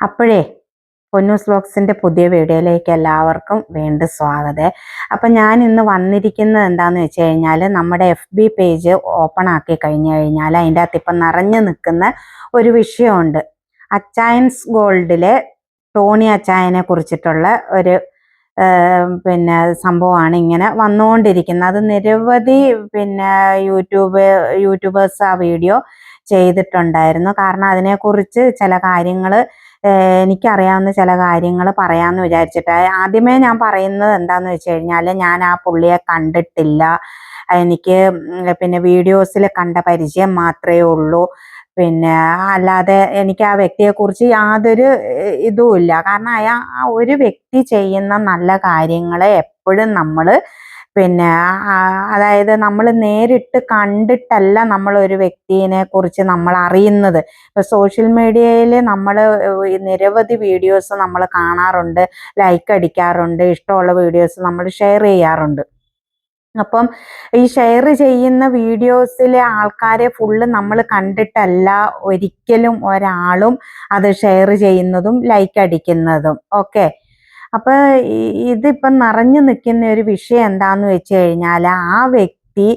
അപ്പോഴേ പൊന്നൂസ് വ്ലോഗ്സിന്റെ പുതിയ വീഡിയോയിലേക്ക് എല്ലാവർക്കും വീണ്ടും സ്വാഗതം. അപ്പം ഞാൻ ഇന്ന് വന്നിരിക്കുന്നത് എന്താണെന്ന് വെച്ച് കഴിഞ്ഞാൽ നമ്മുടെ എഫ് ബി പേജ് ഓപ്പൺ ആക്കി കഴിഞ്ഞു കഴിഞ്ഞാൽ അതിന്റെ അകത്ത് ഇപ്പം നിറഞ്ഞു നിൽക്കുന്ന ഒരു വിഷയമുണ്ട്. അച്ചായൻസ് ഗോൾഡിലെ ടോണി അച്ചായനെ കുറിച്ചിട്ടുള്ള ഒരു പിന്നെ സംഭവമാണ് ഇങ്ങനെ വന്നുകൊണ്ടിരിക്കുന്നത്. അത് നിരവധി പിന്നെ യൂട്യൂബ് യൂട്യൂബേഴ്സ് ആ വീഡിയോ ചെയ്തിട്ടുണ്ടായിരുന്നു. കാരണം അതിനെക്കുറിച്ച് ചില കാര്യങ്ങൾ എനിക്കറിയാവുന്ന ചില കാര്യങ്ങൾ പറയാമെന്ന് വിചാരിച്ചിട്ട്. ആദ്യമേ ഞാൻ പറയുന്നത് എന്താന്ന് വെച്ച് കഴിഞ്ഞാൽ ഞാൻ ആ പുള്ളിയെ കണ്ടിട്ടില്ല. എനിക്ക് പിന്നെ വീഡിയോസിൽ കണ്ട പരിചയം മാത്രമേ ഉള്ളൂ. പിന്നെ അല്ലാതെ എനിക്ക് ആ വ്യക്തിയെക്കുറിച്ച് യാതൊരു ഇതുമില്ല കാരണം അയാ ആ ഒരു വ്യക്തി ചെയ്യുന്ന നല്ല കാര്യങ്ങളെ എപ്പോഴും നമ്മൾ പിന്നെ അതായത് നമ്മൾ നേരിട്ട് കണ്ടിട്ടല്ല നമ്മൾ ഒരു വ്യക്തിനെ കുറിച്ച് നമ്മൾ അറിയുന്നത്. ഇപ്പൊ സോഷ്യൽ മീഡിയയിൽ നമ്മൾ നിരവധി വീഡിയോസ് നമ്മൾ കാണാറുണ്ട് ലൈക്ക് അടിക്കാറുണ്ട് ഇഷ്ടമുള്ള വീഡിയോസ് നമ്മൾ ഷെയർ ചെയ്യാറുണ്ട്. അപ്പം ഈ ഷെയർ ചെയ്യുന്ന വീഡിയോസിലെ ആൾക്കാരെ ഫുള്ള് നമ്മൾ കണ്ടിട്ടല്ല ഒരിക്കലും ഒരാളും അത് ഷെയർ ചെയ്യുന്നതും ലൈക്ക് അടിക്കുന്നതും. ഓക്കെ? അപ്പൊ ഈ- ഇതിപ്പം നിറഞ്ഞു നിൽക്കുന്ന ഒരു വിഷയം എന്താന്ന് വെച്ച് കഴിഞ്ഞാൽ ആ വ്യക്തി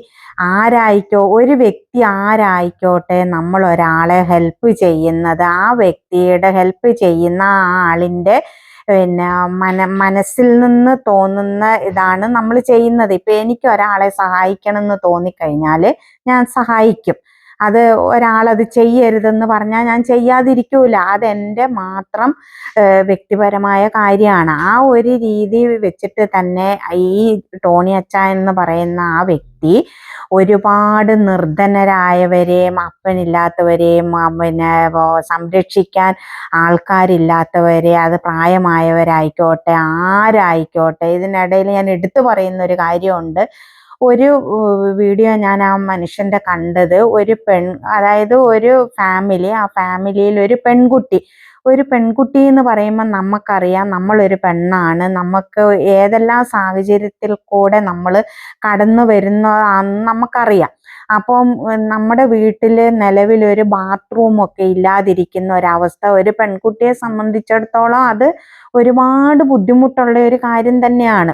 ആരായിക്കോ ഒരു വ്യക്തി ആരായിക്കോട്ടെ നമ്മൾ ഒരാളെ ഹെൽപ്പ് ചെയ്യുന്നത് ആ വ്യക്തിയുടെ ഹെൽപ്പ് ചെയ്യുന്ന ആളിന്റെ പിന്നെ മന മനസ്സിൽ നിന്ന് തോന്നുന്ന ഇതാണ് നമ്മൾ ചെയ്യുന്നത്. ഇപ്പൊ എനിക്ക് ഒരാളെ സഹായിക്കണം എന്ന് തോന്നിക്കഴിഞ്ഞാൽ ഞാൻ സഹായിക്കും. അത് ഒരാളത് ചെയ്യരുതെന്ന് പറഞ്ഞാൽ ഞാൻ ചെയ്യാതിരിക്കൂല. അതെന്റെ മാത്രം വ്യക്തിപരമായ കാര്യമാണ്. ആ ഒരു രീതി വെച്ചിട്ട് തന്നെ ഈ ടോണി അച്ച എന്ന് പറയുന്ന ആ വ്യക്തി ഒരുപാട് നിർധനരായവരെയും അപ്പനില്ലാത്തവരെയും പിന്നെ സംരക്ഷിക്കാൻ ആൾക്കാരില്ലാത്തവരെ അത് പ്രായമായവരായിക്കോട്ടെ ആരായിക്കോട്ടെ ഇതിനിടയിൽ ഞാൻ എടുത്തു പറയുന്ന ഒരു കാര്യമുണ്ട്. ഒരു വീഡിയോ ഞാൻ ആ മനുഷ്യന്റെ കണ്ടത് ഒരു പെൺ അതായത് ഒരു ഫാമിലി ആ ഫാമിലിയിൽ ഒരു പെൺകുട്ടി. ഒരു പെൺകുട്ടി എന്ന് പറയുമ്പോൾ നമുക്കറിയാം നമ്മളൊരു പെണ്ണാണ്. നമുക്ക് ഏതെല്ലാം സാഹചര്യത്തിൽ കൂടെ നമ്മൾ കടന്നു വരുന്നതാണെന്ന് നമുക്കറിയാം. അപ്പം നമ്മുടെ വീട്ടിൽ നിലവിലൊരു ബാത്റൂം ഒക്കെ ഇല്ലാതിരിക്കുന്ന ഒരവസ്ഥ ഒരു പെൺകുട്ടിയെ സംബന്ധിച്ചിടത്തോളം അത് ഒരുപാട് ബുദ്ധിമുട്ടുള്ള ഒരു കാര്യം തന്നെയാണ്.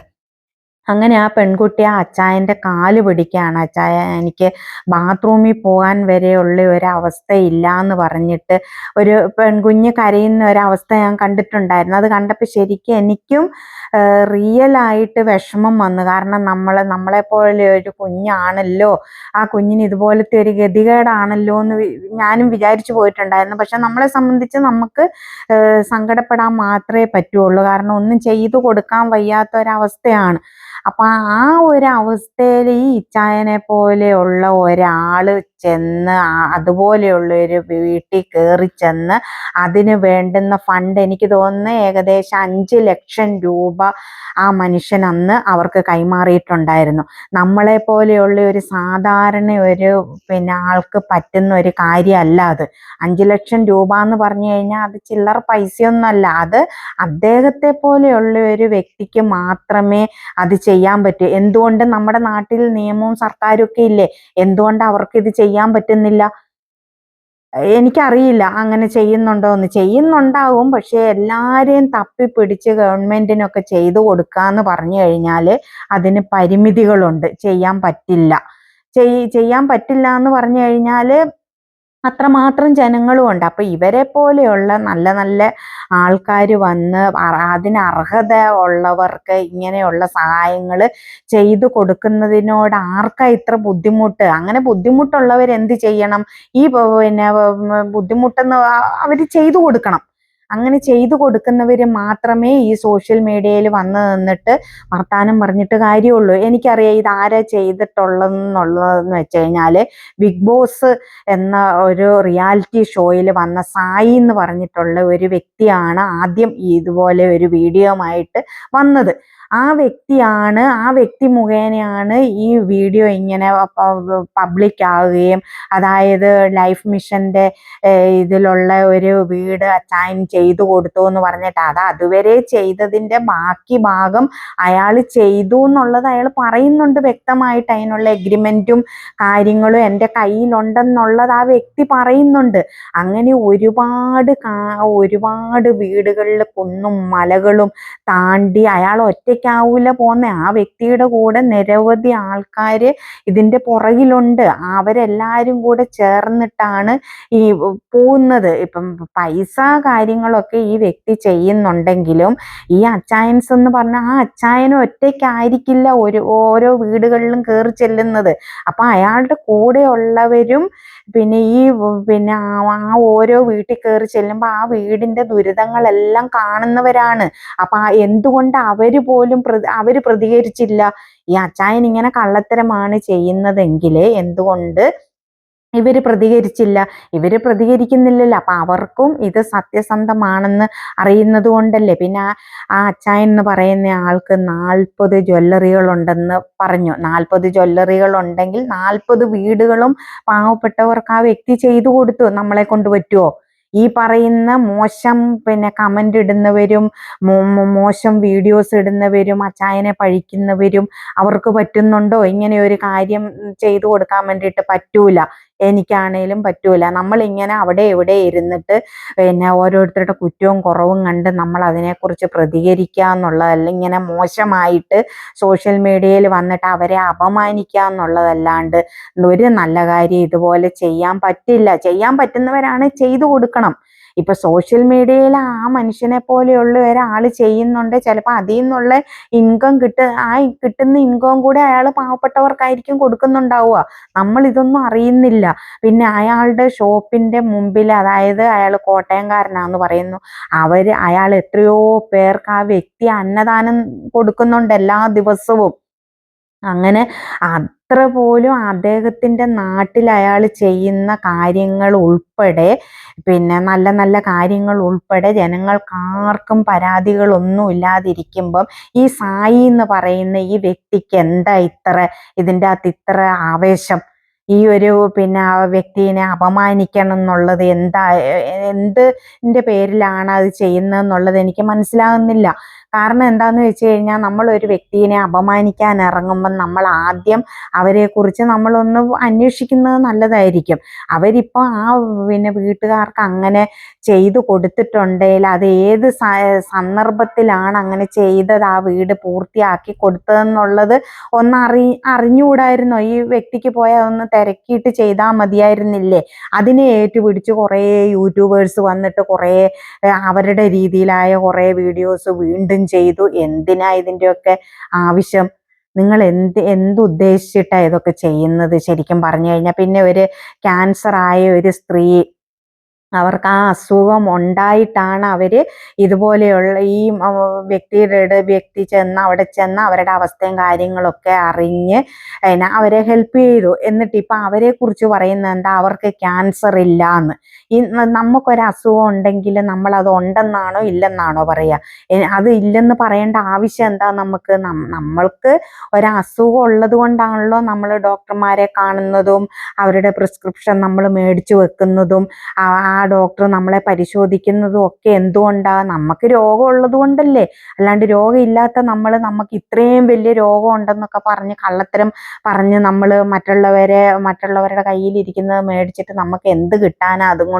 അങ്ങനെ ആ പെൺകുട്ടി ആ അച്ചായന്റെ കാൽ പിടിക്കുകയാണ്. അച്ചായ എനിക്ക് ബാത്റൂമിൽ പോകാൻ വരെയുള്ള ഒരു ഇല്ല എന്ന് പറഞ്ഞിട്ട് ഒരു പെൺകുഞ്ഞ് കരയുന്ന ഒരവസ്ഥ ഞാൻ കണ്ടിട്ടുണ്ടായിരുന്നു. അത് കണ്ടപ്പോൾ ശരിക്കും എനിക്കും റിയൽ ആയിട്ട് വിഷമം വന്നു. കാരണം നമ്മൾ നമ്മളെപ്പോലെ ഒരു കുഞ്ഞാണല്ലോ. ആ കുഞ്ഞിന് ഇതുപോലത്തെ ഒരു ഗതികേടാണല്ലോ എന്ന് ഞാനും വിചാരിച്ചു പോയിട്ടുണ്ടായിരുന്നു. പക്ഷെ നമ്മളെ സംബന്ധിച്ച് നമുക്ക് സങ്കടപ്പെടാൻ മാത്രമേ പറ്റുള്ളൂ. കാരണം ഒന്നും ചെയ്തു കൊടുക്കാൻ വയ്യാത്ത ഒരവസ്ഥയാണ്. അപ്പൊ ആ ഒരു അവസ്ഥയിൽ ഈ ഇച്ചായനെ പോലെയുള്ള ഒരാൾ ചെന്ന് അതുപോലെയുള്ള ഒരു വീട്ടിൽ കയറി ചെന്ന് അതിന് വേണ്ടുന്ന ഫണ്ട് എനിക്ക് തോന്നുന്നു ഏകദേശം അഞ്ച് ലക്ഷം രൂപ ആ മനുഷ്യൻ അന്ന് അവർക്ക് കൈമാറിയിട്ടുണ്ടായിരുന്നു. നമ്മളെ പോലെയുള്ള ഒരു സാധാരണ ഒരു പിന്നെ ആൾക്ക് പറ്റുന്ന ഒരു കാര്യമല്ല അത്. അഞ്ച് ലക്ഷം രൂപ എന്ന് പറഞ്ഞു കഴിഞ്ഞാൽ അത് ചില്ലറ പൈസയൊന്നുമല്ല. അത് അദ്ദേഹത്തെ പോലെയുള്ള ഒരു വ്യക്തിക്ക് മാത്രമേ അത് ചെയ്യാൻ പറ്റൂ. എന്തുകൊണ്ട് നമ്മുടെ നാട്ടിൽ നിയമവും സർക്കാരും ഒക്കെ ഇല്ലേ? എന്തുകൊണ്ട് അവർക്ക് ഇത് ചെയ്യാൻ പറ്റുന്നില്ല. എനിക്കറിയില്ല അങ്ങനെ ചെയ്യുന്നുണ്ടോ എന്ന് ചെയ്യുന്നുണ്ടാവും പക്ഷെ എല്ലാരെയും തപ്പിപ്പിടിച്ച് ഗവൺമെന്റിനൊക്കെ ചെയ്തു കൊടുക്കാന്ന് പറഞ്ഞു കഴിഞ്ഞാൽ അതിന് പരിമിതികളുണ്ട്. ചെയ്യാൻ പറ്റില്ല. ചെയ് ചെയ്യാൻ പറ്റില്ല എന്ന് പറഞ്ഞു കഴിഞ്ഞാൽ അത്രമാത്രം ജനങ്ങളും ഉണ്ട് അപ്പൊ ഇവരെ പോലെയുള്ള നല്ല നല്ല ആൾക്കാർ വന്ന് അതിന് അർഹത ഉള്ളവർക്ക് ഇങ്ങനെയുള്ള സഹായങ്ങൾ ചെയ്തു കൊടുക്കുന്നതിനോട് ആർക്കാ ഇത്ര ബുദ്ധിമുട്ട്? അങ്ങനെ ബുദ്ധിമുട്ടുള്ളവർ എന്ത് ചെയ്യണം? ഈ പിന്നെ ബുദ്ധിമുട്ടെന്ന് അവർ ചെയ്തു കൊടുക്കണം. അങ്ങനെ ചെയ്തു കൊടുക്കുന്നവർ മാത്രമേ ഈ സോഷ്യൽ മീഡിയയിൽ വന്ന് നിന്നിട്ട് വർത്താനം പറഞ്ഞിട്ട് കാര്യമുള്ളൂ. എനിക്കറിയാം ഇത് ആരാ ചെയ്തിട്ടുള്ളതെന്നുള്ളതെന്ന് വെച്ച് കഴിഞ്ഞാൽ ബിഗ് ബോസ് എന്ന ഒരു റിയാലിറ്റി ഷോയിൽ വന്ന സായി എന്ന് പറഞ്ഞിട്ടുള്ള ഒരു വ്യക്തിയാണ് ആദ്യം ഇതുപോലെ ഒരു വീഡിയോ ആയിട്ട് വന്നത്. ആ വ്യക്തിയാണ് ആ വ്യക്തി മുഖേനയാണ് ഈ വീഡിയോ ഇങ്ങനെ പബ്ലിക് ആവുകയും അതായത് ലൈഫ് മിഷന്റെ ഇതിലുള്ള ഒരു വീട് അച്ചായൻ ചെയ്തു കൊടുത്തു എന്ന് പറഞ്ഞിട്ട് അത് അതുവരെ ചെയ്തതിന്റെ ബാക്കി ഭാഗം അയാൾ ചെയ്തു എന്നുള്ളത് അയാൾ പറയുന്നുണ്ട് വ്യക്തമായിട്ട്. അതിനുള്ള എഗ്രിമെന്റും കാര്യങ്ങളും എന്റെ കയ്യിലുണ്ടെന്നുള്ളത് ആ വ്യക്തി പറയുന്നുണ്ട്. അങ്ങനെ ഒരുപാട് ഒരുപാട് വീടുകളിൽ കുന്നും മലകളും താണ്ടി അയാൾ ഒറ്റയ്ക്കാവൂല പോന്ന. ആ വ്യക്തിയുടെ കൂടെ നിരവധി ആൾക്കാർ ഇതിന്റെ പുറകിലുണ്ട്. അവരെല്ലാവരും കൂടെ ചേർന്നിട്ടാണ് ഈ പോകുന്നത്. ഇപ്പം പൈസ കാര്യങ്ങളൊക്കെ ഈ വ്യക്തി ചെയ്യുന്നുണ്ടെങ്കിലും ഈ അച്ചായൻസ് എന്ന് പറഞ്ഞാൽ ആ അച്ചായനും ഒറ്റയ്ക്കായിരിക്കില്ല ഒരു ഓരോ വീടുകളിലും കയറി ചെല്ലുന്നത്. അപ്പം അയാളുടെ കൂടെ ഉള്ളവരും പിന്നെ ഈ പിന്നെ ആ ഓരോ വീട്ടിൽ കയറി ചെല്ലുമ്പോൾ ആ വീടിന്റെ ദുരിതങ്ങളെല്ലാം കാണുന്നവരാണ്. അപ്പം എന്തുകൊണ്ട് അവർ പോലും അവർ പ്രതികരിച്ചില്ല. ഈ അച്ചായൻ ഇങ്ങനെ കള്ളത്തരമാണ് ചെയ്യുന്നതെങ്കിൽ എന്തുകൊണ്ട് ഇവർ പ്രതികരിച്ചില്ല? ഇവർ പ്രതികരിക്കുന്നില്ലല്ലോ. അപ്പൊ അവർക്കും ഇത് സത്യസന്ധമാണെന്ന് അറിയുന്നത് കൊണ്ടല്ലേ? പിന്നെ ആ അച്ചായൻ എന്ന് പറയുന്ന ആൾക്ക് നാൽപ്പത് ജ്വല്ലറികൾ ഉണ്ടെന്ന് പറഞ്ഞു. നാൽപ്പത് ജ്വല്ലറികൾ ഉണ്ടെങ്കിൽ നാൽപ്പത് വീടുകളും പാവപ്പെട്ടവർക്ക് ആ വ്യക്തി ചെയ്തു കൊടുത്തു. നമ്മളെ കൊണ്ട് പറ്റുമോ ഈ പറയുന്ന മോശം പിന്നെ കമന്റ് ഇടുന്നവരും മോശം വീഡിയോസ് ഇടുന്നവരും അച്ചായനെ പഴിക്കുന്നവരും അവർക്ക് പറ്റുന്നുണ്ടോ? ഇങ്ങനെ ഒരു കാര്യം ചെയ്തു കൊടുക്കാൻ വേണ്ടിയിട്ട് പറ്റൂല. എനിക്കാണേലും പറ്റൂല. നമ്മളിങ്ങനെ അവിടെ എവിടെ ഇരുന്നിട്ട് പിന്നെ ഓരോരുത്തരുടെ കുറ്റവും കുറവും കണ്ട് നമ്മൾ അതിനെക്കുറിച്ച് പ്രതികരിക്കുക എന്നുള്ളതല്ല ഇങ്ങനെ മോശമായിട്ട് സോഷ്യൽ മീഡിയയിൽ വന്നിട്ട് അവരെ അപമാനിക്കുക എന്നുള്ളതല്ലാണ്ട് ഒരു നല്ല കാര്യം ഇതുപോലെ ചെയ്യാൻ പറ്റില്ല. ചെയ്യാൻ പറ്റുന്നവരാണ് ചെയ്തു കൊടുക്കണം. ഇപ്പൊ സോഷ്യൽ മീഡിയയിൽ ആ മനുഷ്യനെ പോലെയുള്ള ഒരാൾ ചെയ്യുന്നുണ്ട്. ചിലപ്പോൾ അതിൽ നിന്നുള്ള ഇൻകം കിട്ട ആ കിട്ടുന്ന ഇൻകം കൂടെ അയാൾ പാവപ്പെട്ടവർക്കായിരിക്കും കൊടുക്കുന്നുണ്ടാവുക. നമ്മൾ ഇതൊന്നും അറിയുന്നില്ല. പിന്നെ അയാളുടെ ഷോപ്പിന്റെ മുമ്പിൽ അതായത് അയാൾ കോട്ടയംകാരനാന്ന് പറയുന്നു. അവർ അയാൾ എത്രയോ പേർക്ക് ആ വ്യക്തി അന്നദാനം കൊടുക്കുന്നുണ്ട് എല്ലാ ദിവസവും. അങ്ങനെ അത്ര പോലും അദ്ദേഹത്തിന്റെ നാട്ടിൽ അയാൾ ചെയ്യുന്ന കാര്യങ്ങൾ ഉൾപ്പെടെ പിന്നെ നല്ല നല്ല കാര്യങ്ങൾ ഉൾപ്പെടെ ജനങ്ങൾക്കാർക്കും പരാതികളൊന്നും ഇല്ലാതിരിക്കുമ്പം ഈ സായി എന്ന് പറയുന്ന ഈ വ്യക്തിക്ക് എന്താ ഇത്ര ഇതിന്റെ അകത്ത് ഇത്ര ആവേശം? ഈ ഒരു പിന്നെ ആ വ്യക്തിനെ അപമാനിക്കണം എന്നുള്ളത് എന്താ എന്തിന്റെ പേരിലാണ് അത് ചെയ്യുന്നത് എന്നുള്ളത് എനിക്ക് മനസ്സിലാകുന്നില്ല. കാരണം എന്താന്ന് വെച്ച് കഴിഞ്ഞാൽ ഒരു വ്യക്തിയെ അപമാനിക്കാൻ ഇറങ്ങുമ്പോൾ നമ്മൾ ആദ്യം അവരെ അവരെക്കുറിച്ച് നമ്മളൊന്ന് അന്വേഷിക്കുന്നത് നല്ലതായിരിക്കും. അവരിപ്പോൾ ആ പിന്നെ വീട്ടുകാർക്ക് അങ്ങനെ ചെയ്തു കൊടുത്തിട്ടുണ്ടെങ്കിൽ അത് ഏത് സന്ദർഭത്തിലാണ് അങ്ങനെ ചെയ്തത് ആ വീട് പൂർത്തിയാക്കി കൊടുത്തതെന്നുള്ളത് ഒന്ന് അറി അറിഞ്ഞുകൂടായിരുന്നോ? ഈ വ്യക്തിക്ക് പോയാൽ ഒന്ന് തിരക്കിയിട്ട് ചെയ്താൽ മതിയായിരുന്നില്ലേ? അതിനെ ഏറ്റുപിടിച്ച് കുറേ യൂട്യൂബേഴ്സ് വന്നിട്ട് കുറേ അവരുടെ രീതിയിലായ കുറേ വീഡിയോസ് വീണ്ടും ചെയ്തു. എന്തിനാ ഇതിന്റെയൊക്കെ ആവശ്യം? നിങ്ങൾ എന്ത് എന്തുദ്ദേശിച്ചിട്ടാണ് ഇതൊക്കെ ചെയ്യുന്നത്? ശരിക്കും പറഞ്ഞു കഴിഞ്ഞാൽ പിന്നെ ഒരു ക്യാൻസർ ആയ ഒരു സ്ത്രീ അവർക്ക് ആ അസുഖം ഉണ്ടായിട്ടാണ് അവർ ഇതുപോലെയുള്ള ഈ വ്യക്തിയുടെ വ്യക്തി ചെന്ന് അവിടെ ചെന്ന് അവരുടെ അവസ്ഥയും കാര്യങ്ങളൊക്കെ അറിഞ്ഞ് പിന്നെ അവരെ ഹെൽപ്പ് ചെയ്തു. എന്നിട്ട് ഇപ്പം അവരെക്കുറിച്ച് പറയുന്നത് എന്താ? അവർക്ക് ക്യാൻസർ ഇല്ല എന്ന് ഈ നമുക്കൊരു അസുഖം ഉണ്ടെങ്കിൽ നമ്മൾ അത് ഉണ്ടെന്നാണോ ഇല്ലെന്നാണോ പറയുക അത് ഇല്ലെന്ന് പറയേണ്ട ആവശ്യം എന്താ നമുക്ക്? നമ്മൾക്ക് ഒരസുഖം ഉള്ളത് കൊണ്ടാണല്ലോ നമ്മൾ ഡോക്ടർമാരെ കാണുന്നതും അവരുടെ പ്രിസ്ക്രിപ്ഷൻ നമ്മൾ മേടിച്ചു വെക്കുന്നതും ആ ഡോക്ടർ നമ്മളെ പരിശോധിക്കുന്നതും ഒക്കെ എന്തുകൊണ്ടാണ് നമുക്ക് രോഗം ഉള്ളത് കൊണ്ടല്ലേ. അല്ലാണ്ട് രോഗമില്ലാത്ത നമ്മൾ നമുക്ക് ഇത്രയും വലിയ രോഗം ഉണ്ടെന്നൊക്കെ പറഞ്ഞ് കള്ളത്തരം പറഞ്ഞ് നമ്മൾ മറ്റുള്ളവരെ മറ്റുള്ളവരുടെ കയ്യിലിരിക്കുന്നത് മേടിച്ചിട്ട് നമുക്ക് എന്ത് കിട്ടാനാ അതുകൊണ്ട്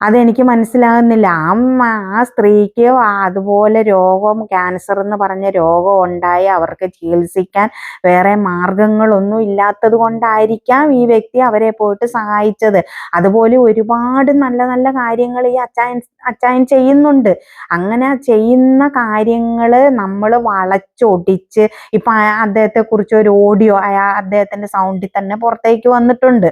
അതെനിക്ക് മനസ്സിലാകുന്നില്ല. ആ ആ സ്ത്രീക്ക് അതുപോലെ രോഗം ക്യാൻസർ എന്ന് പറഞ്ഞ രോഗം ഉണ്ടായി അവർക്ക് ചികിത്സിക്കാൻ വേറെ മാർഗങ്ങളൊന്നും ഇല്ലാത്തത് കൊണ്ടായിരിക്കാം ഈ വ്യക്തി അവരെ പോയിട്ട് സഹായിച്ചത്. അതുപോലെ ഒരുപാട് നല്ല നല്ല കാര്യങ്ങൾ ഈ അച്ചായൻ അച്ചായൻ ചെയ്യുന്നുണ്ട്. അങ്ങനെ ചെയ്യുന്ന കാര്യങ്ങൾ നമ്മൾ വളച്ചൊടിച്ച് ഇപ്പം അദ്ദേഹത്തെക്കുറിച്ച് ഒരു ഓഡിയോ അദ്ദേഹത്തിന്റെ സൗണ്ടിൽ തന്നെ പുറത്തേക്ക് വന്നിട്ടുണ്ട്.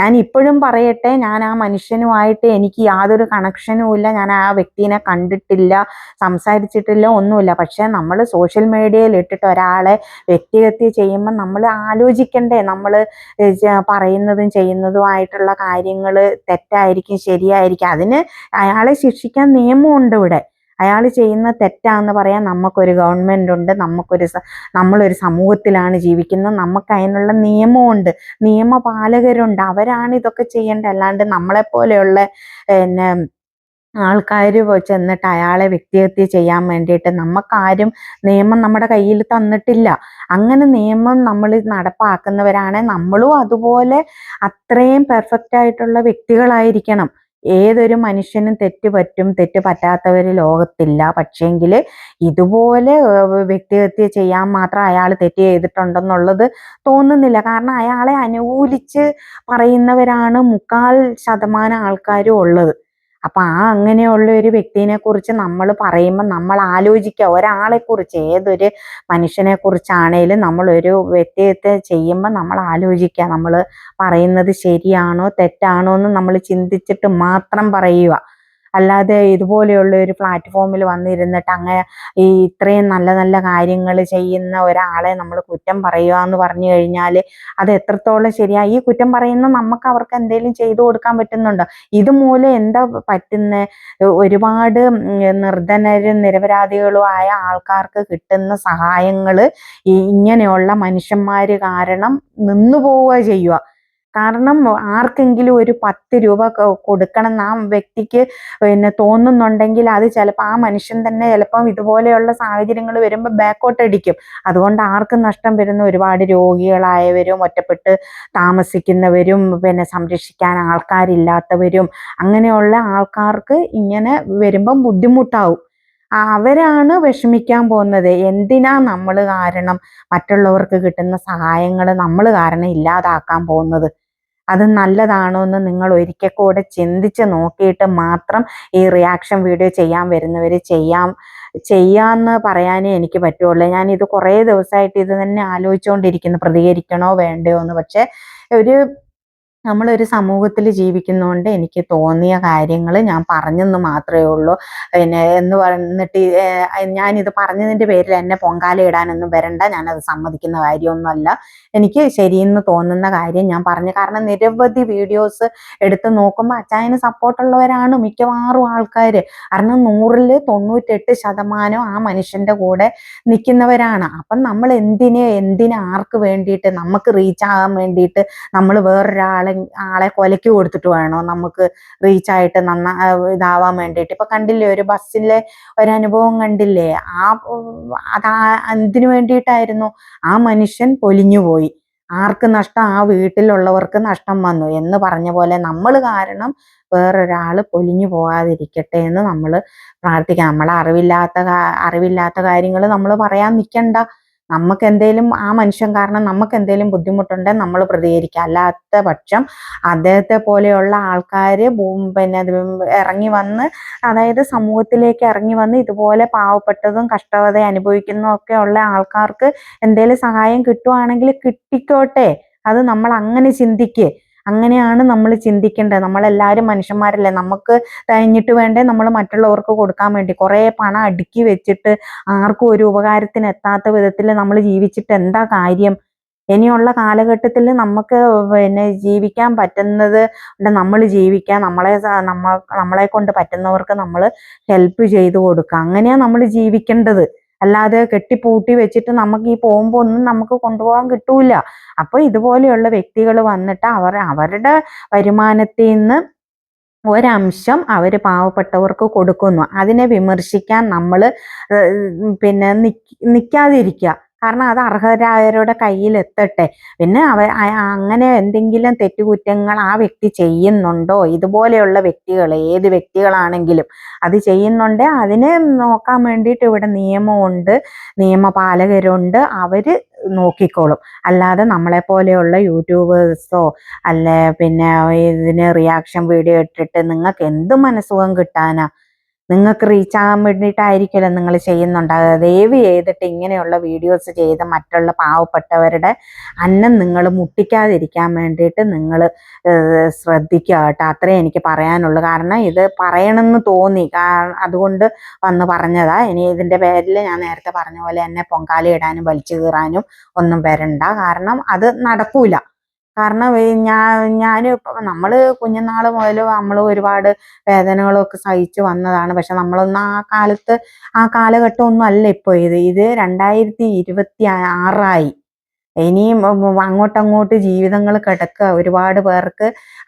ഞാൻ ഇപ്പോഴും പറയട്ടെ ഞാൻ ആ മനുഷ്യനുമായിട്ട് എനിക്ക് യാതൊരു കണക്ഷനും ഇല്ല. ഞാൻ ആ വ്യക്തിനെ കണ്ടിട്ടില്ല സംസാരിച്ചിട്ടില്ല ഒന്നുമില്ല. പക്ഷെ നമ്മൾ സോഷ്യൽ മീഡിയയിൽ ഇട്ടിട്ട് ഒരാളെ വ്യക്തിഹത്യ ചെയ്യുമ്പോൾ നമ്മൾ ആലോചിക്കണ്ടേ. നമ്മൾ പറയുന്നതും ചെയ്യുന്നതുമായിട്ടുള്ള കാര്യങ്ങൾ തെറ്റായിരിക്കും ശരിയായിരിക്കും. അതിന് അയാളെ ശിക്ഷിക്കാൻ നിയമമുണ്ട് ഇവിടെ. അയാൾ ചെയ്യുന്ന തെറ്റാന്ന് പറയാൻ നമുക്കൊരു ഗവൺമെന്റ് ഉണ്ട് നമുക്കൊരു നമ്മളൊരു സമൂഹത്തിലാണ് ജീവിക്കുന്നത് നമുക്ക് അതിനുള്ള നിയമമുണ്ട് നിയമപാലകരുണ്ട് അവരാണ് ഇതൊക്കെ ചെയ്യേണ്ടത്. അല്ലാണ്ട് നമ്മളെപ്പോലെയുള്ള പിന്നെ ആൾക്കാർ ചെന്നിട്ട് അയാളെ വ്യക്തിഹത്യ ചെയ്യാൻ വേണ്ടിയിട്ട് നമുക്കാരും നിയമം നമ്മുടെ കയ്യിൽ തന്നിട്ടില്ല. അങ്ങനെ നിയമം നമ്മൾ നടപ്പാക്കുന്നവരാണ് നമ്മളും അതുപോലെ അത്രയും പെർഫെക്റ്റ് ആയിട്ടുള്ള വ്യക്തികളായിരിക്കണം. ഏതൊരു മനുഷ്യനും തെറ്റ് പറ്റും തെറ്റ് പറ്റാത്തവർ ലോകത്തില്ല. പക്ഷേങ്കിൽ ഇതുപോലെ വ്യക്തിഹത്യ ചെയ്യാൻ മാത്രം അയാൾ തെറ്റ് ചെയ്തിട്ടുണ്ടെന്നുള്ളത് തോന്നുന്നില്ല. കാരണം അയാളെ അനുകൂലിച്ച് പറയുന്നവരാണ് മുക്കാൽ ശതമാനം ആൾക്കാരും ഉള്ളത്. അപ്പൊ ആ അങ്ങനെയുള്ള ഒരു വ്യക്തിനെ കുറിച്ച് നമ്മൾ പറയുമ്പോൾ നമ്മൾ ആലോചിക്കുക. ഒരാളെ കുറിച്ച് ഏതൊരു മനുഷ്യനെ കുറിച്ചാണേലും നമ്മൾ ഒരു വ്യക്തിത്വത്തെ ചെയ്യുമ്പോൾ നമ്മൾ ആലോചിക്കുക. നമ്മൾ പറയുന്നത് ശരിയാണോ തെറ്റാണോ എന്ന് നമ്മൾ ചിന്തിച്ചിട്ട് മാത്രം പറയുക. അല്ലാതെ ഇതുപോലെയുള്ള ഒരു പ്ലാറ്റ്ഫോമിൽ വന്നിരുന്നിട്ട് അങ്ങനെ ഈ ഇത്രയും നല്ല നല്ല കാര്യങ്ങൾ ചെയ്യുന്ന ഒരാളെ നമ്മൾ കുറ്റം പറയുക എന്ന് പറഞ്ഞു കഴിഞ്ഞാൽ അത് എത്രത്തോളം ശരിയാ? ഈ കുറ്റം പറയുന്ന നമുക്ക് അവർക്ക് എന്തെങ്കിലും ചെയ്തു കൊടുക്കാൻ പറ്റുന്നുണ്ടോ? ഇതുമൂലം എന്താ പറ്റുന്ന? ഒരുപാട് നിർധനരും നിരപരാധികളും ആയ ആൾക്കാർക്ക് കിട്ടുന്ന സഹായങ്ങൾ ഇങ്ങനെയുള്ള മനുഷ്യന്മാർ കാരണം നിന്നു പോവുക ചെയ്യുക. കാരണം ആർക്കെങ്കിലും ഒരു പത്ത് രൂപ കൊടുക്കണം എന്ന് ആ വ്യക്തിക്ക് പിന്നെ തോന്നുന്നുണ്ടെങ്കിൽ അത് ചിലപ്പോൾ ആ മനുഷ്യൻ തന്നെ ചിലപ്പം ഇതുപോലെയുള്ള സാഹചര്യങ്ങൾ വരുമ്പോൾ ബാക്കോട്ട് അടിക്കും. അതുകൊണ്ട് ആർക്കും നഷ്ടം വരുന്ന ഒരുപാട് രോഗികളായവരും ഒറ്റപ്പെട്ട് താമസിക്കുന്നവരും പിന്നെ സംരക്ഷിക്കാൻ ആൾക്കാരില്ലാത്തവരും അങ്ങനെയുള്ള ആൾക്കാർക്ക് ഇങ്ങനെ വരുമ്പം ബുദ്ധിമുട്ടാവും. അവരാണ് വിഷമിക്കാൻ പോകുന്നത്. എന്തിനാ നമ്മൾ കാരണം മറ്റുള്ളവർക്ക് കിട്ടുന്ന സഹായങ്ങൾ നമ്മൾ കാരണം ഇല്ലാതാക്കാൻ പോകുന്നത്? അത് നല്ലതാണോ എന്ന് നിങ്ങൾ ഒരിക്കൽ കൂടെ ചിന്തിച്ച് നോക്കിയിട്ട് മാത്രം ഈ റിയാക്ഷൻ വീഡിയോ ചെയ്യാൻ വരുന്നവർ ചെയ്യാം. ചെയ്യാന്ന് പറയാനേ എനിക്ക് പറ്റുള്ളൂ. ഞാൻ ഇത് കുറേ ദിവസമായിട്ട് ഇത് തന്നെ ആലോചിച്ചുകൊണ്ടിരിക്കുന്നു പ്രതികരിക്കണോ വേണ്ടയോ എന്ന്. പക്ഷെ ഒരു നമ്മളൊരു സമൂഹത്തിൽ ജീവിക്കുന്നതുകൊണ്ട് എനിക്ക് തോന്നിയ കാര്യങ്ങൾ ഞാൻ പറഞ്ഞെന്ന് മാത്രമേ ഉള്ളൂ. പിന്നെ എന്ന് പറഞ്ഞിട്ട് ഞാനിത് പറഞ്ഞതിന്റെ പേരിൽ എന്നെ പൊങ്കാല ഇടാനൊന്നും വരണ്ട. ഞാനത് സമ്മതിക്കുന്ന കാര്യമൊന്നുമല്ല. എനിക്ക് ശരിയെന്ന് തോന്നുന്ന കാര്യം ഞാൻ പറഞ്ഞു. കാരണം നിരവധി വീഡിയോസ് എടുത്ത് നോക്കുമ്പോൾ അച്ചായന് സപ്പോർട്ടുള്ളവരാണ് മിക്കവാറും ആൾക്കാർ കാരണം നൂറിൽ തൊണ്ണൂറ്റെട്ട് ശതമാനം ആ മനുഷ്യന്റെ കൂടെ നിൽക്കുന്നവരാണ്. അപ്പം നമ്മൾ എന്തിനെ എന്തിനെ ആർക്ക് വേണ്ടിയിട്ട് നമുക്ക് റീച്ച് ആകാൻ വേണ്ടിയിട്ട് നമ്മൾ വേറൊരാളെ ആളെ കൊലയ്ക്ക് കൊടുത്തിട്ട് വേണോ? നമുക്ക് റീച്ച് ആയിട്ട് നന്നാ ഇതാവാൻ വേണ്ടിയിട്ട്. ഇപ്പൊ കണ്ടില്ലേ ഒരു ബസ്സിലെ ഒരു അനുഭവം കണ്ടില്ലേ? ആ അതാ എന്തിനു വേണ്ടിയിട്ടായിരുന്നു? ആ മനുഷ്യൻ പൊലിഞ്ഞുപോയി ആർക്ക് നഷ്ടം? ആ വീട്ടിലുള്ളവർക്ക് നഷ്ടം വന്നു. എന്ന് പറഞ്ഞ പോലെ നമ്മൾ കാരണം വേറൊരാൾ പൊലിഞ്ഞു പോകാതിരിക്കട്ടെ എന്ന് നമ്മൾ പ്രാർത്ഥിക്കാം നമ്മളെ അറിവില്ലാത്ത അറിവില്ലാത്ത കാര്യങ്ങൾ നമ്മൾ പറയാൻ നിൽക്കണ്ട നമുക്ക് എന്തേലും ആ മനുഷ്യൻ കാരണം നമുക്ക് എന്തേലും ബുദ്ധിമുട്ടുണ്ടെങ്കിൽ നമ്മൾ പ്രതികരിക്കുക അല്ലാത്ത പക്ഷം അദ്ദേഹത്തെ പോലെയുള്ള ആൾക്കാർ പിന്നെ ഇറങ്ങി വന്ന് അതായത് സമൂഹത്തിലേക്ക് ഇറങ്ങി വന്ന് ഇതുപോലെ പാവപ്പെട്ടതും കഷ്ടത അനുഭവിക്കുന്നതൊക്കെ ഉള്ള ആൾക്കാർക്ക് എന്തേലും സഹായം കിട്ടുവാണെങ്കിൽ കിട്ടിക്കോട്ടെ. അത് നമ്മൾ അങ്ങനെ ചിന്തിക്ക്. അങ്ങനെയാണ് നമ്മൾ ചിന്തിക്കേണ്ടത്. നമ്മളെല്ലാവരും മനുഷ്യന്മാരല്ലേ? നമുക്ക് കഴിഞ്ഞിട്ട് വേണ്ടേ നമ്മൾ മറ്റുള്ളവർക്ക് കൊടുക്കാൻ വേണ്ടി. കുറേ പണം അടുക്കി വെച്ചിട്ട് ആർക്കും ഒരു ഉപകാരത്തിന് എത്താത്ത വിധത്തിൽ നമ്മൾ ജീവിച്ചിട്ട് എന്താ കാര്യം? ഇനിയുള്ള കാലഘട്ടത്തിൽ നമുക്ക് പിന്നെ ജീവിക്കാൻ പറ്റുന്നത് നമ്മൾ ജീവിക്കാൻ നമ്മളെ നമ്മ നമ്മളെ കൊണ്ട് പറ്റുന്നവർക്ക് നമ്മൾ ഹെൽപ്പ് ചെയ്തു കൊടുക്കുക അങ്ങനെയാണ് നമ്മൾ ജീവിക്കേണ്ടത്. അല്ലാതെ കെട്ടിപ്പൂട്ടി വെച്ചിട്ട് നമുക്ക് ഈ പോകുമ്പോൾ ഒന്നും നമുക്ക് കൊണ്ടുപോകാൻ കിട്ടൂല. അപ്പൊ ഇതുപോലെയുള്ള വ്യക്തികൾ വന്നിട്ട് അവർ അവരുടെ വരുമാനത്തിൽ നിന്ന് ഒരംശം അവർ പാവപ്പെട്ടവർക്ക് കൊടുക്കുന്നു. അതിനെ വിമർശിക്കാൻ നമ്മൾ പിന്നെ നിൽക്കാതിരിക്കുക കാരണം അത് അർഹരായവരുടെ കയ്യിൽ എത്തട്ടെ. പിന്നെ അവ അങ്ങനെ എന്തെങ്കിലും തെറ്റുകുറ്റങ്ങൾ ആ വ്യക്തി ചെയ്യുന്നുണ്ടോ? ഇതുപോലെയുള്ള വ്യക്തികൾ ഏത് വ്യക്തികളാണെങ്കിലും അത് ചെയ്യുന്നുണ്ട്. അതിനെ നോക്കാൻ വേണ്ടിയിട്ട് ഇവിടെ നിയമമുണ്ട് നിയമപാലകരുണ്ട്. അവർ നോക്കിക്കോളും. അല്ലാതെ നമ്മളെ പോലെയുള്ള യൂട്യൂബേഴ്സോ അല്ലെ പിന്നെ ഇതിന് റിയാക്ഷൻ വീഡിയോ ഇട്ടിട്ട് നിങ്ങൾക്ക് എന്ത് മനസ്സുഖം കിട്ടാനാ? നിങ്ങൾക്ക് റീച്ച് ആകാൻ വേണ്ടിയിട്ടായിരിക്കുമല്ലോ നിങ്ങൾ ചെയ്യുന്നുണ്ടാകുക ദയവ് ചെയ്തിട്ട് ഇങ്ങനെയുള്ള വീഡിയോസ് ചെയ്ത് മറ്റുള്ള പാവപ്പെട്ടവരുടെ അന്നം നിങ്ങൾ മുട്ടിക്കാതിരിക്കാൻ വേണ്ടിയിട്ട് നിങ്ങൾ ശ്രദ്ധിക്കുക കേട്ടോ. അത്രേ എനിക്ക് പറയാനുള്ളൂ. കാരണം ഇത് പറയണമെന്ന് തോന്നി. അതുകൊണ്ട് വന്ന് പറഞ്ഞതാ. ഇനി ഇതിന്റെ പേരിൽ ഞാൻ നേരത്തെ പറഞ്ഞ പോലെ എന്നെ പൊങ്കാല ഇടാനും വലിച്ചു കീറാനും ഒന്നും വരണ്ട. കാരണം അത് നടക്കൂല. കാരണം ഞാൻ ഞാൻ ഞാൻ നമ്മൾ കുഞ്ഞുനാൾ മുതൽ നമ്മൾ ഒരുപാട് വേദനകളൊക്കെ സഹിച്ചു വന്നതാണ്. പക്ഷെ നമ്മളൊന്നും ആ കാലത്ത് ആ കാലഘട്ടം ഒന്നും അല്ല ഇപ്പോൾ ഇത്. ഇത് രണ്ടായിരത്തി ഇരുപത്തി ആറായി. ഇനിയും അങ്ങോട്ടങ്ങോട്ട് ജീവിതങ്ങൾ കിടക്കുക. ഒരുപാട് പേർക്ക്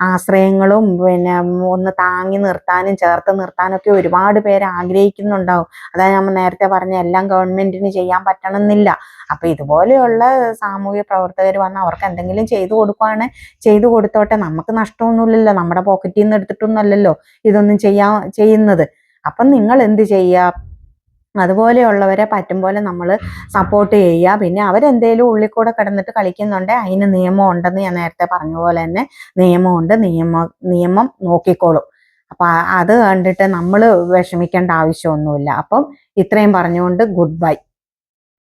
ആശ്രയങ്ങളും പിന്നെ ഒന്ന് താങ്ങി നിർത്താനും ചേർത്ത് നിർത്താനൊക്കെ ഒരുപാട് പേര് ആഗ്രഹിക്കുന്നുണ്ടാവും. അതായത് നമ്മൾ നേരത്തെ പറഞ്ഞ എല്ലാം ഗവൺമെന്റിന് ചെയ്യാൻ പറ്റണമെന്നില്ല. അപ്പൊ ഇതുപോലെയുള്ള സാമൂഹ്യ പ്രവർത്തകർ വന്ന് അവർക്ക് എന്തെങ്കിലും ചെയ്തു കൊടുക്കുവാണ്. ചെയ്തു കൊടുത്തോട്ടെ നമുക്ക് നഷ്ടമൊന്നുമില്ലല്ലോ. നമ്മുടെ പോക്കറ്റിൽ നിന്ന് എടുത്തിട്ടൊന്നുമല്ലല്ലോ ഇതൊന്നും ചെയ്യാ ചെയ്യുന്നത്. അപ്പം നിങ്ങൾ എന്ത് ചെയ്യുക? അതുപോലെയുള്ളവരെ പറ്റും പോലെ നമ്മൾ സപ്പോർട്ട് ചെയ്യുക. പിന്നെ അവരെന്തേലും ഉള്ളിൽ കൂടെ കിടന്നിട്ട് കളിക്കുന്നുണ്ട് അതിന് നിയമം ഉണ്ടെന്ന് ഞാൻ നേരത്തെ പറഞ്ഞ പോലെ തന്നെ നിയമമുണ്ട്. നിയമം നിയമം നോക്കിക്കോളും. അപ്പം അത് കണ്ടിട്ട് നമ്മൾ വിഷമിക്കേണ്ട ആവശ്യമൊന്നുമില്ല. അപ്പം ഇത്രയും പറഞ്ഞുകൊണ്ട് ഗുഡ് ബൈ.